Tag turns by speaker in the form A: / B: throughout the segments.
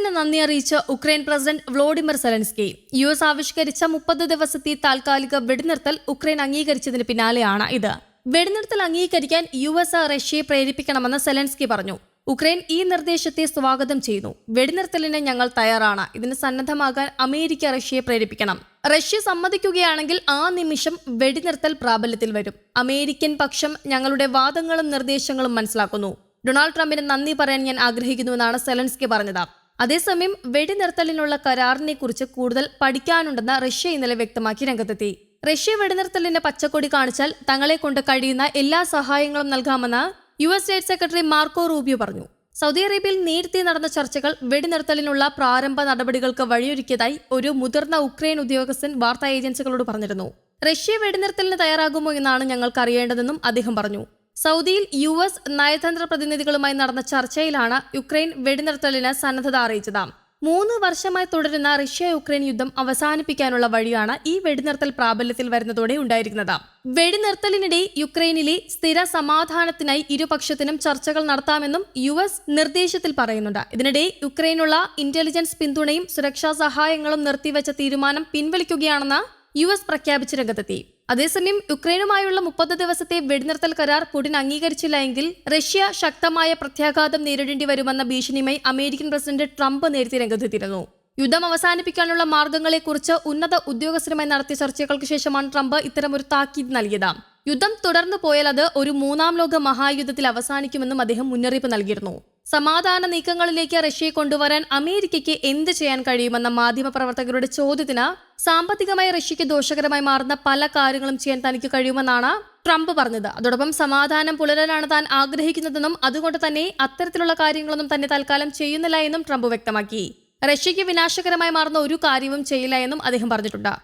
A: എസിന് നന്ദി അറിയിച്ച Ukraine president Volodymyr Zelensky. U S ആവിഷ്കരിച്ച മുപ്പത് ദിവസത്തെ താൽക്കാലിക വെടിനിർത്തൽ ഉക്രൈൻ അംഗീകരിച്ചതിന് പിന്നാലെയാണ് ഇത്. വെടിനിർത്തൽ അംഗീകരിക്കാൻ യു എസ് റഷ്യയെ പ്രേരിപ്പിക്കണമെന്ന് സെലൻസ്കി പറഞ്ഞു. ഉക്രൈൻ ഈ നിർദ്ദേശത്തെ സ്വാഗതം ചെയ്യുന്നു. വെടിനിർത്തലിന് ഞങ്ങൾ തയ്യാറാണ്. ഇതിന് സന്നദ്ധമാകാൻ അമേരിക്ക റഷ്യയെ പ്രേരിപ്പിക്കണം. റഷ്യ സമ്മതിക്കുകയാണെങ്കിൽ ആ നിമിഷം വെടിനിർത്തൽ പ്രാബല്യത്തിൽ വരും. അമേരിക്കൻ പക്ഷം ഞങ്ങളുടെ വാദങ്ങളും നിർദ്ദേശങ്ങളും മനസ്സിലാക്കുന്നു. ഡൊണാൾഡ് ട്രംപിന് നന്ദി പറയാൻ ഞാൻ ആഗ്രഹിക്കുന്നുവെന്നാണ് സെലൻസ്കി പറഞ്ഞത്. അതേസമയം വെടിനിർത്തലിനുള്ള കരാറിനെ കുറിച്ച് കൂടുതൽ പഠിക്കാനുണ്ടെന്ന് റഷ്യ ഇന്നലെ വ്യക്തമാക്കി രംഗത്തെത്തി. റഷ്യ വെടിനിർത്തലിന്റെ പച്ചക്കൊടി കാണിച്ചാൽ തങ്ങളെ കൊണ്ട് കഴിയുന്ന എല്ലാ സഹായങ്ങളും നൽകാമെന്ന് U S state secretary Marco Rubio പറഞ്ഞു. സൗദി അറേബ്യയിൽ നേരത്തെ നടന്ന ചർച്ചകൾ വെടിനിർത്തലിനുള്ള പ്രാരംഭ നടപടികൾക്ക് വഴിയൊരുക്കിയതായി ഒരു മുതിർന്ന ഉക്രൈൻ ഉദ്യോഗസ്ഥൻ വാർത്താ ഏജൻസികളോട് പറഞ്ഞിരുന്നു. റഷ്യ വെടിനിർത്തലിന് തയ്യാറാകുമോ എന്നാണ് ഞങ്ങൾക്ക് അറിയേണ്ടതെന്നും അദ്ദേഹം പറഞ്ഞു. സൗദിയിൽ യു എസ് നയതന്ത്ര പ്രതിനിധികളുമായി നടന്ന ചർച്ചയിലാണ് യുക്രൈൻ വെടിനിർത്തലിന് സന്നദ്ധത അറിയിച്ചത്. മൂന്ന് വർഷമായി തുടരുന്ന റഷ്യ യുക്രൈൻ യുദ്ധം അവസാനിപ്പിക്കാനുള്ള വഴിയാണ് ഈ വെടിനിർത്തൽ പ്രാബല്യത്തിൽ വരുന്നതോടെ ഉണ്ടായിരിക്കുന്നത്. വെടിനിർത്തലിനിടെ യുക്രൈനിലെ സ്ഥിര സമാധാനത്തിനായി ഇരുപക്ഷത്തിനും ചർച്ചകൾ നടത്താമെന്നും യു എസ് നിർദ്ദേശത്തിൽ പറയുന്നുണ്ട്. ഇതിനിടെ യുക്രൈനുള്ള ഇന്റലിജൻസ് പിന്തുണയും സുരക്ഷാ സഹായങ്ങളും നിർത്തിവെച്ച തീരുമാനം പിൻവലിക്കുകയാണെന്ന് യു എസ് പ്രഖ്യാപിച്ച രംഗത്തെത്തി. അതേസമയം യുക്രൈനുമായുള്ള മുപ്പത് ദിവസത്തെ വെടിനിർത്തൽ കരാർ പുടിൻ അംഗീകരിച്ചില്ല എങ്കിൽ റഷ്യ ശക്തമായ പ്രത്യാഘാതം നേരിടേണ്ടി വരുമെന്ന ഭീഷണിയുമായി അമേരിക്കൻ പ്രസിഡന്റ് ട്രംപ് നേരത്തെ രംഗത്തെത്തിയിരുന്നു. യുദ്ധം അവസാനിപ്പിക്കാനുള്ള മാർഗങ്ങളെക്കുറിച്ച് ഉന്നത ഉദ്യോഗസ്ഥരുമായി നടത്തിയ ചർച്ചകൾക്ക് ശേഷമാണ് ട്രംപ് ഇത്തരമൊരു താക്കീത് നൽകിയത്. യുദ്ധം തുടർന്നു പോയാൽ അത് ഒരു മൂന്നാം ലോക മഹായുദ്ധത്തിൽ അവസാനിക്കുമെന്നും അദ്ദേഹം മുന്നറിയിപ്പ് നൽകിയിരുന്നു. സമാധാന നീക്കങ്ങളിലേക്ക് റഷ്യയെ കൊണ്ടുവരാൻ അമേരിക്കയ്ക്ക് എന്ത് ചെയ്യാൻ കഴിയുമെന്ന മാധ്യമപ്രവർത്തകരുടെ ചോദ്യത്തിന് സാമ്പത്തികമായി റഷ്യയ്ക്ക് ദോഷകരമായി മാറുന്ന പല കാര്യങ്ങളും ചെയ്യാൻ തനിക്ക് കഴിയുമെന്നാണ് ട്രംപ് പറഞ്ഞത്. അതോടൊപ്പം സമാധാനം പുലരാനാണ് താൻ ആഗ്രഹിക്കുന്നതെന്നും അതുകൊണ്ട് തന്നെ അത്തരത്തിലുള്ള കാര്യങ്ങളൊന്നും തന്നെ തൽക്കാലം ചെയ്യുന്നില്ല എന്നും ട്രംപ് വ്യക്തമാക്കി. റഷ്യയ്ക്ക് വിനാശകരമായി മാറുന്ന ഒരു കാര്യവും ചെയ്യില്ല എന്നും അദ്ദേഹം പറഞ്ഞിട്ടുണ്ട്.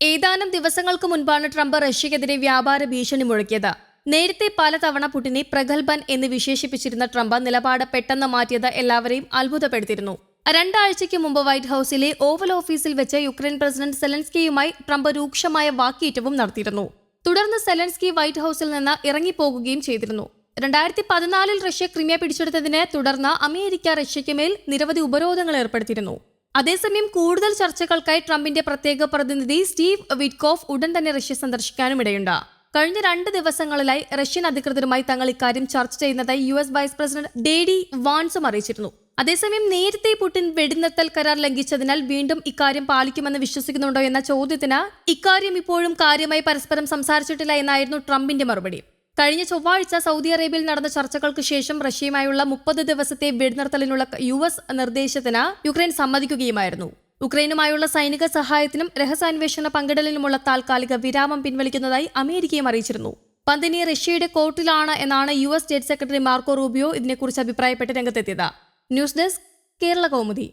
A: ഏതാനും ദിവസങ്ങൾക്ക് മുൻപാണ് ട്രംപ് റഷ്യക്കെതിരെ വ്യാപാര ഭീഷണി മുഴക്കിയത്. നേരത്തെ പലതവണ പുടിനെ പ്രഗത്ഭൻ എന്ന് വിശേഷിപ്പിച്ചിരുന്ന ട്രംപ് നിലപാട് പെട്ടെന്ന് മാറ്റിയത് എല്ലാവരെയും അത്ഭുതപ്പെടുത്തിയിരുന്നു. രണ്ടാഴ്ചയ്ക്ക് മുമ്പ് വൈറ്റ് ഹൌസിലെ ഓവൽ ഓഫീസിൽ വെച്ച് യുക്രൈൻ പ്രസിഡന്റ് സെലൻസ്കിയുമായി ട്രംപ് രൂക്ഷമായ വാക്കേറ്റവും നടത്തിയിരുന്നു. തുടർന്ന് സെലൻസ്കി വൈറ്റ് ഹൌസിൽ നിന്ന് ഇറങ്ങിപ്പോകുകയും ചെയ്തിരുന്നു. രണ്ടായിരത്തി പതിനാലിൽ റഷ്യ ക്രിമിയ പിടിച്ചെടുത്തതിനെ തുടർന്ന് അമേരിക്ക റഷ്യയ്ക്ക് മേൽ നിരവധി ഉപരോധങ്ങൾ ഏർപ്പെടുത്തിയിരുന്നു. അതേസമയം കൂടുതൽ ചർച്ചകൾക്കായി ട്രംപിന്റെ പ്രത്യേക പ്രതിനിധി സ്റ്റീവ് വിറ്റ്കോഫ് ഉടൻ തന്നെ റഷ്യ സന്ദർശിക്കാനും ഇടയുണ്ട് കഴിഞ്ഞ രണ്ട് ദിവസങ്ങളിലായി റഷ്യൻ അധികൃതരുമായി തങ്ങൾ ഇക്കാര്യം ചർച്ച ചെയ്യുന്നതായി U S vice president J D വാൻസും അറിയിച്ചിരുന്നു. അതേസമയം നേരത്തെ പുടിൻ വെടിനിർത്തൽ കരാർ ലംഘിച്ചതിനാൽ വീണ്ടും ഇക്കാര്യം പാലിക്കുമെന്ന് വിശ്വസിക്കുന്നുണ്ടോ എന്ന ചോദ്യത്തിന് ഇക്കാര്യം ഇപ്പോഴും കാര്യമായി പരസ്പരം സംസാരിച്ചിട്ടില്ല എന്നായിരുന്നു ട്രംപിന്റെ മറുപടി. കഴിഞ്ഞ ചൊവ്വാഴ്ച സൗദി അറേബ്യയിൽ നടന്ന ചർച്ചകൾക്ക് ശേഷം റഷ്യയുമായുള്ള മുപ്പത് ദിവസത്തെ വെടിനിർത്തലിനുള്ള യു എസ് നിർദ്ദേശത്തിന് യുക്രൈൻ സമ്മതിക്കുകയുമായിരുന്നു. ഉക്രൈനുമായുള്ള സൈനിക സഹായത്തിനും രഹസ്യാന്വേഷണ പങ്കിടലിനുമുള്ള താൽക്കാലിക വിരാമം പിൻവലിക്കുന്നതായി അമേരിക്കയും അറിയിച്ചിരുന്നു. പന്തിനി റഷ്യയുടെ കോർട്ടിലാണ് എന്നാണ് U S state secretary Marco Rubio ഇതിനെക്കുറിച്ച് അഭിപ്രായപ്പെട്ട് രംഗത്തെത്തിയത്. News desk Kerala Kaumudi.